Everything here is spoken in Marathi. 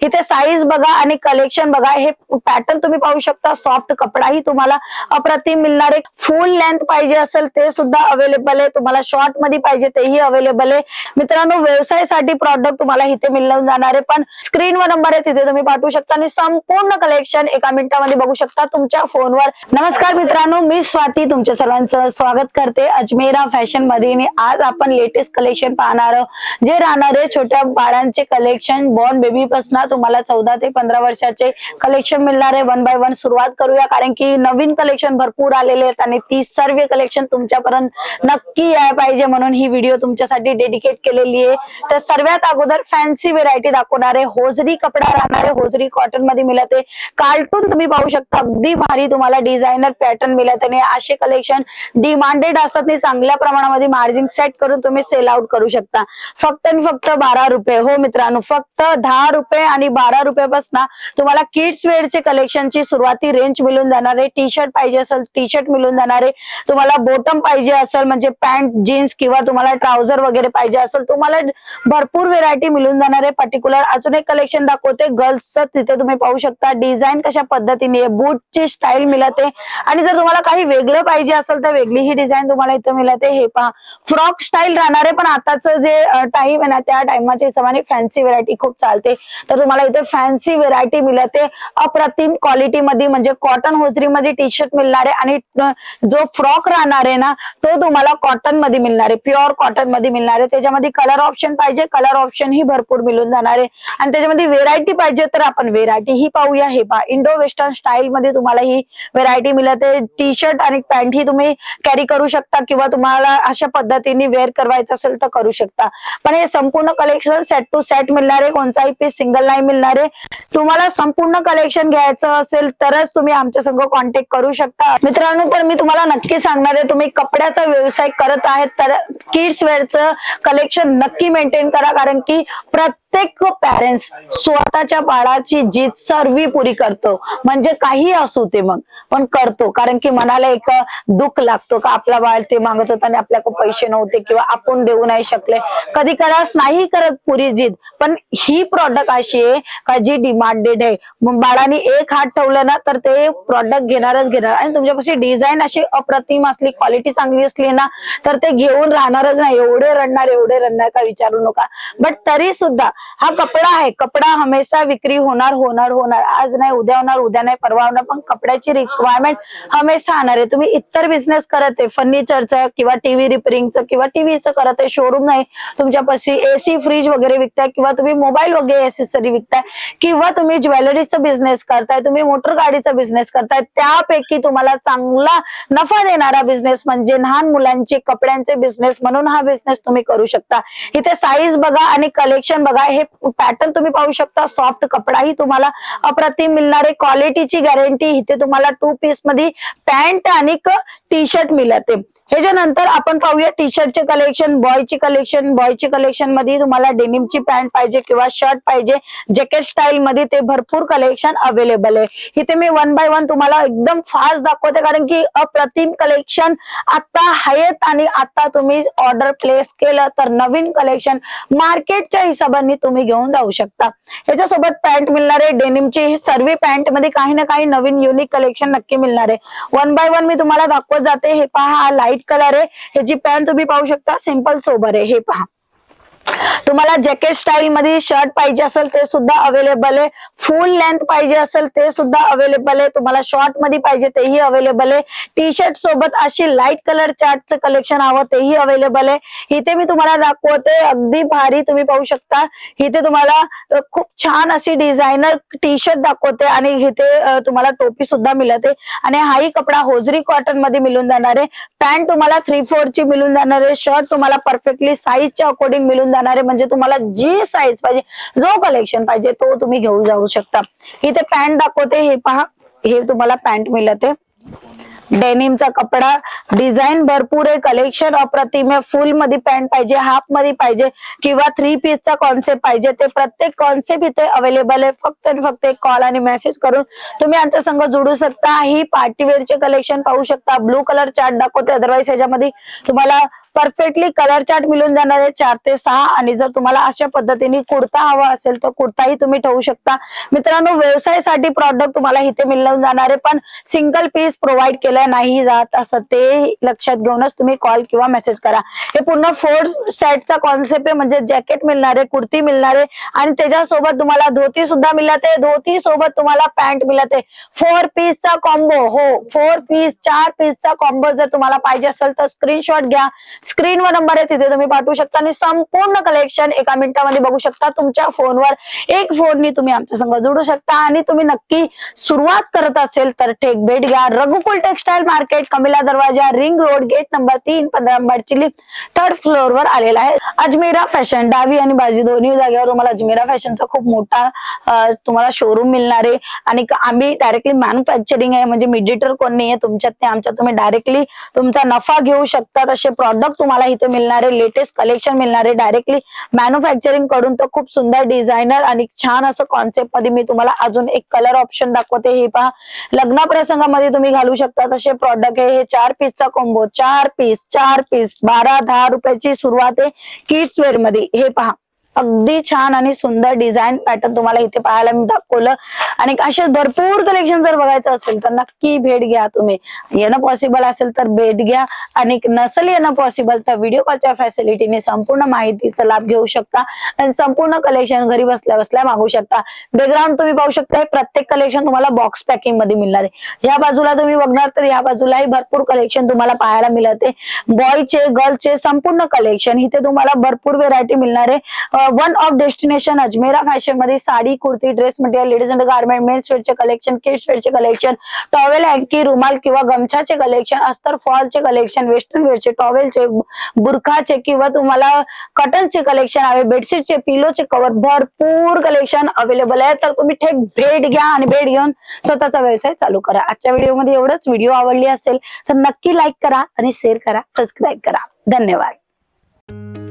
इथे साईज बघा आणि कलेक्शन बघा हे पॅटर्न तुम्ही पाहू शकता. सॉफ्ट कपडाही तुम्हाला अप्रतिम मिळणार आहे. फुल लेंथ पाहिजे असेल ते सुद्धा अवेलेबल आहे. तुम्हाला शॉर्टमध्ये पाहिजे तेही अवेलेबल आहे. मित्रांनो व्यवसायासाठी प्रॉडक्ट तुम्हाला इथे मिळून जाणार आहे. पण स्क्रीनवर नंबर आहे तिथे तुम्ही पाठवू शकता आणि संपूर्ण कलेक्शन एका मिनिटामध्ये बघू शकता तुमच्या फोनवर नमस्कार मित्रांनो मी स्वाती तुमच्या सर्वांचं स्वागत करते. अजमेरा फॅशनमध्ये आणि आज आपण लेटेस्ट कलेक्शन पाहणार आहोत. जे राहणार आहे छोट्या बाळांचे कलेक्शन बॉर्न बेबी पासून तुम्हाला चौदा ते पंधरा वर्षाचे कलेक्शन मिळणार आहे. वन बाय वन सुरुवात करूया कारण की नवीन कलेक्शन भरपूर आलेले आहेत आणि ती सर्व कलेक्शन तुमच्यापर्यंत नक्की यायला पाहिजे म्हणून ही व्हिडिओ तुमच्यासाठी डेडिकेट केलेली आहे. तर सर्वात अगोदर फॅन्सी व्हेरायटी दाखवणार आहे. होजरी कपडा राहणार आहे. होजरी कॉटनमध्ये मिळत. आहे कार्टून तुम्ही पाहू शकता. अगदी भारी तुम्हाला डिझायनर पॅटर्न मिळत आणि असे कलेक्शन डिमांडेड असतात ते चांगल्या प्रमाणामध्ये मार्जिन सेट करून तुम्ही सेल आउट करू शकता. फक्त आणि फक्त बारा रुपये. हो मित्रांनो फक्त दहा रुपये आणि बारा रुपयापासून तुम्हाला किड्स वेअरचे कलेक्शनची सुरुवाती रेंज मिळून जाणार आहे. टी शर्ट पाहिजे असेल टी शर्ट मिळून जाणार आहे. तुम्हाला बॉटम पाहिजे असेल म्हणजे पॅन्ट जीन्स किंवा तुम्हाला ट्राउझर वगैरे पाहिजे असेल तुम्हाला भरपूर व्हेरायटी मिळून जाणार आहे. पर्टिक्युलर अजून एक कलेक्शन दाखवते. गर्ल्सचं तिथे तुम्ही पाहू शकता. डिझाईन कशा पद्धतीने आहे. बूटची स्टाईल मिळते आणि जर तुम्हाला काही वेगळं पाहिजे असेल तर वेगळी ही डिझाईन तुम्हाला इथं मिळते हे पहा. फ्रॉक स्टाईल राहणार आहे पण आताच जे टाइम आहे ना त्या टाइमाच्या हिशोबाने फॅन्सी व्हेरायटी खूप चालते. तर तुम्हाला इथे फॅन्सी व्हेरायटी मिळते. अप्रतिम क्वालिटी मध्ये म्हणजे कॉटन होजरी मध्ये टी शर्ट मिळणार आहे आणि जो फ्रॉक राहणार आहे ना तो तुम्हाला कॉटनमध्ये मिळणार. आहे प्युअर कॉटनमध्ये मिळणार. आहे त्याच्यामध्ये कलर ऑप्शन पाहिजे कलर ऑप्शन ही भरपूर मिळून जाणार. आहे आणि त्याच्यामध्ये व्हेरायटी पाहिजे तर आपण व्हेरायटी ही पाहूया. हे पहा इंडो वेस्टर्न स्टाईल मध्ये तुम्हाला ही व्हेरायटी मिळते. टी शर्ट आणि पॅन्ट ही तुम्ही कॅरी करू शकता किंवा तुम्हाला अशा पद्धतीने वेअर करायचं असेल तर करू शकता. पण हे संपूर्ण कलेक्शन सेट टू सेट मिळणार आहे कोणताही पीस सिंगल नाही मिळणार आहे. तुम्हाला संपूर्ण कलेक्शन घ्यायचं असेल तरच तुम्ही आमच्या संघ कॉन्टॅक्ट करू शकता. मित्रांनो तर मी तुम्हाला नक्की सांगणार आहे तुम्ही कपड्याचा व्यवसाय करत आहेत तर किड्स वेअरचं कलेक्शन नक्की मेंटेन करा कारण की प्रत्येक पॅरेंट्स स्वतःच्या बाळाची जीत सर्वी पुरी करतो. म्हणजे काही असू ते मग. पण करतो. कारण की मनाला एक दुःख लागतो का आपला बाळ ते मागत होता आणि आपल्याकडे पैसे नव्हते किंवा आपण देऊ नाही शकले. कधी करास नाही करत पुरी जीत. पण ही प्रॉडक्ट अशी आहे का जी डिमांडेड आहे. मग बाळाने एक हात ठेवलं ना तर ते प्रॉडक्ट घेणारच घेणार. आणि तुमच्यापाशी डिझाईन अशी अप्रतिम असली क्वालिटी चांगली असली ना तर ते घेऊन राहणारच नाही. एवढे रडणार एवढे रडणार का विचारू नका. बट तरी सुद्धा हा कपडा आहे. कपडा हमेशा विक्री होणार होणार होणार. आज नाही उद्या होणार उद्या नाही परवा होणार. पण कपड्याची रिक्वायरमेंट हमेशा राहणार आहे. तुम्ही इतर बिझनेस करत आहे फर्निचरचं किंवा टीव्ही रिपेरिंगचं किंवा टीव्हीचं करत आहे शोरूम नाही. तुमच्यापाशी एसी फ्रीज वगैरे विकताय किंवा तुम्ही मोबाईल वगैरे एसेसरी विकताय किंवा तुम्ही ज्वेलरीचं बिझनेस करताय तुम्ही मोटर गाडीचा बिझनेस करताय त्यापैकी तुम्हाला चांगला नफा देणारा बिझनेस म्हणजे लहान मुलांचे कपड्यांचे बिझनेस म्हणून हा बिझनेस तुम्ही करू शकता. इथे साईज बघा आणि कलेक्शन बघा हे पॅटर्न तुम्ही पाहू शकता. सॉफ्ट कपडाही तुम्हाला अप्रतिम मिळणारे क्वालिटीची गॅरंटी इथे तुम्हाला टू पीसमध्ये पॅन्ट आणि टी शर्ट मिळते ह्याच्यानंतर आपण पाहूया टी शर्टचे कलेक्शन बॉयचे कलेक्शन बॉयचे कलेक्शनमध्ये तुम्हाला डेनिमची पॅन्ट पाहिजे किंवा शर्ट पाहिजे. जॅकेट स्टाईल मध्ये ते भरपूर कलेक्शन अवेलेबल आहे. इथे मी वन बाय वन तुम्हाला एकदम फास्ट दाखवते कारण की अप्रतिम कलेक्शन आता आहेत आणि आता तुम्ही ऑर्डर प्लेस केलं तर नवीन कलेक्शन मार्केटच्या हिशोबाने तुम्ही घेऊन जाऊ शकता. ह्याच्यासोबत पॅन्ट मिळणार आहे डेनिमची ही सर्व पॅन्टमध्ये काही ना काही नवीन युनिक कलेक्शन नक्की मिळणार आहे. वन बाय वन मी तुम्हाला दाखवत जाते. हे पहा हा लाइट कलर आहे. ह्याची पॅन्ट तुम्ही पाहू शकता सिंपल सोबर आहे. हे पहा. तुम्हाला जॅकेट स्टाईल मध्ये शर्ट पाहिजे असेल ते सुद्धा अवेलेबल आहे. फुल लेंथ पाहिजे असेल ते सुद्धा अवेलेबल आहे. तुम्हाला शॉर्टमध्ये पाहिजे तेही अवेलेबल आहे. टी शर्ट सोबत अशी लाइट कलर चार्टचं कलेक्शन हवं तेही अवेलेबल आहे. इथे मी तुम्हाला दाखवते. अगदी भारी तुम्ही पाहू शकता. इथे तुम्हाला खूप छान अशी डिझायनर टी शर्ट दाखवते आणि इथे तुम्हाला टोपी सुद्धा मिळते. आणि हाही कपडा होजरी कॉटनमध्ये मिळून जाणार आहे. पॅन्ट तुम्हाला थ्री फोर ची मिळून जाणार आहे. शर्ट तुम्हाला परफेक्टली साईजच्या अकॉर्डिंग मिळून जाणार आहे म्हणजे तुम्हाला जी साईज पाहिजे जो कलेक्शन पाहिजे तो तुम्ही घेऊन जाऊ शकता. इथे पॅन्ट दाखवते हे पहा. हे तुम्हाला पॅन्ट मिळते. डेनिमचा कपडा डिझाईन भरपूर आहे. कलेक्शन अप्रतिम आहे. फुलमध्ये पॅन्ट पाहिजे हाफमध्ये पाहिजे किंवा थ्री पीसचा कॉन्सेप्ट पाहिजे. ते प्रत्येक कॉन्सेप्ट इथे अवेलेबल आहे. फक्त आणि फक्त एक कॉल आणि मेसेज करून तुम्ही आमच्या संघ जोडू शकता. ही पार्टीवेअरचे कलेक्शन पाहू शकता. ब्लू कलर चार्ट दाखवते. अदरवाईज ह्याच्यामध्ये तुम्हाला परफेक्टली कलर चार्ट मिळून जाणार आहे. चार ते सहा. आणि जर तुम्हाला अशा पद्धतीने कुर्ता हवा असेल तर कुर्ताही तुम्ही ठेवू शकता. मित्रांनो व्यवसायासाठी प्रॉडक्ट तुम्हाला इथे मिळून जाणार आहे. पण सिंगल पीस प्रोव्हाइड केलं नाही जात असं ते लक्षात घेऊनच तुम्ही कॉल किंवा मेसेज करा. हे पूर्ण फोर सेटचा कॉन्सेप्ट आहे. म्हणजे जॅकेट मिळणार आहे कुर्ती मिळणार आहे. आणि त्याच्यासोबत तुम्हाला धोती सुद्धा मिळत आहे. धोती सोबत तुम्हाला पॅन्ट मिळत आहे. फोर पीसचा कॉम्बो हो फोर पीस चार पीसचा कॉम्बो जर तुम्हाला पाहिजे असेल तर स्क्रीनशॉट घ्या. स्क्रीनवर नंबर आहे तिथे तुम्ही पाठवू शकता आणि संपूर्ण कलेक्शन एका मिनिटामध्ये बघू शकता. तुमच्या फोनवर एक फोननी तुम्ही आमच्या संग जोडू शकता. आणि तुम्ही नक्की सुरुवात करत असेल तर ठेक भेट घ्या. रघुकुल टेक्सटाईल मार्केट कमिला दरवाजा रिंग रोड गेट नंबर तीन पंधरा नंबरची लिफ्ट थर्ड फ्लोअर वर आलेला आहे. अजमेरा फॅशन डावी आणि बाजी दोन्ही जागेवर तुम्हाला अजमेरा फॅशनचा खूप मोठा तुम्हाला शोरूम मिळणार आहे. आणि आम्ही डायरेक्टली मॅन्युफॅक्चरिंग आहे म्हणजे मिडिटर कोण नाहीये तुमच्यात ते आमच्यात तुम्ही डायरेक्टली तुमचा नफा घेऊ शकतात असे प्रॉडक्ट तुम्हाला इथे मिळणारे लेटेस्ट कलेक्शन मिळणारे डायरेक्टली मॅन्युफॅक्चरिंगकडून तर खूप सुंदर डिझायनर आणि छान असं कॉन्सेप्टमध्ये मी तुम्हाला अजून एक कलर ऑप्शन दाखवते. हे पहा. लग्न प्रसंगामध्ये तुम्ही घालू शकता तसे प्रॉडक्ट आहे. हे चार पीसचा कोंबो चार पीस चार पीस बारा दहा रुपयाची सुरुवात आहे. किड्स वेअरमध्ये. हे पहा. अगदी छान आणि सुंदर डिझाईन पॅटर्न तुम्हाला इथे पाहायला मी दाखवलं. आणि असे भरपूर कलेक्शन जर बघायचं असेल तर नक्की भेट घ्या तुम्ही. येणं पॉसिबल असेल तर भेट घ्या. आणि नसेल येणं पॉसिबल तर व्हिडिओ कॉलच्या फॅसिलिटीने संपूर्ण माहितीचा लाभ घेऊ शकता. आणि संपूर्ण कलेक्शन घरी बसल्या बसल्या मागू शकता. बॅकग्राऊंड तुम्ही पाहू शकता हे प्रत्येक कलेक्शन तुम्हाला बॉक्स पॅकिंगमध्ये मिळणार आहे. ह्या बाजूला तुम्ही बघणार तर ह्या बाजूलाही भरपूर कलेक्शन तुम्हाला पाहायला मिळते. बॉयचे गर्लचे संपूर्ण कलेक्शन इथे तुम्हाला भरपूर व्हेरायटी मिळणार आहे. वन ऑफ डेस्टिनेशन अजमेरा फॅशनमध्ये sari kurti dress material ladies and garment men's वेअरचे collection kids वेअरचे कलेक्शन टॉवेल अँकी रुमाल किंवा गमछाचे कलेक्शन अस्तर फॉलचे कलेक्शन वेस्टर्न वेअरचे टॉवेलचे बुरखाचे किंवा तुम्हाला कटनचे कलेक्शन आहे बेडशीटचे पिलोचे कवर भरपूर कलेक्शन अवेलेबल आहे तर तुम्ही थेट भेट घ्या आणि भेट घेऊन स्वतःचा व्यवसाय चालू करा. आजच्या व्हिडिओमध्ये एवढंच. व्हिडिओ आवडली असेल तर नक्की लाईक करा आणि शेअर करा सबस्क्राईब करा. धन्यवाद.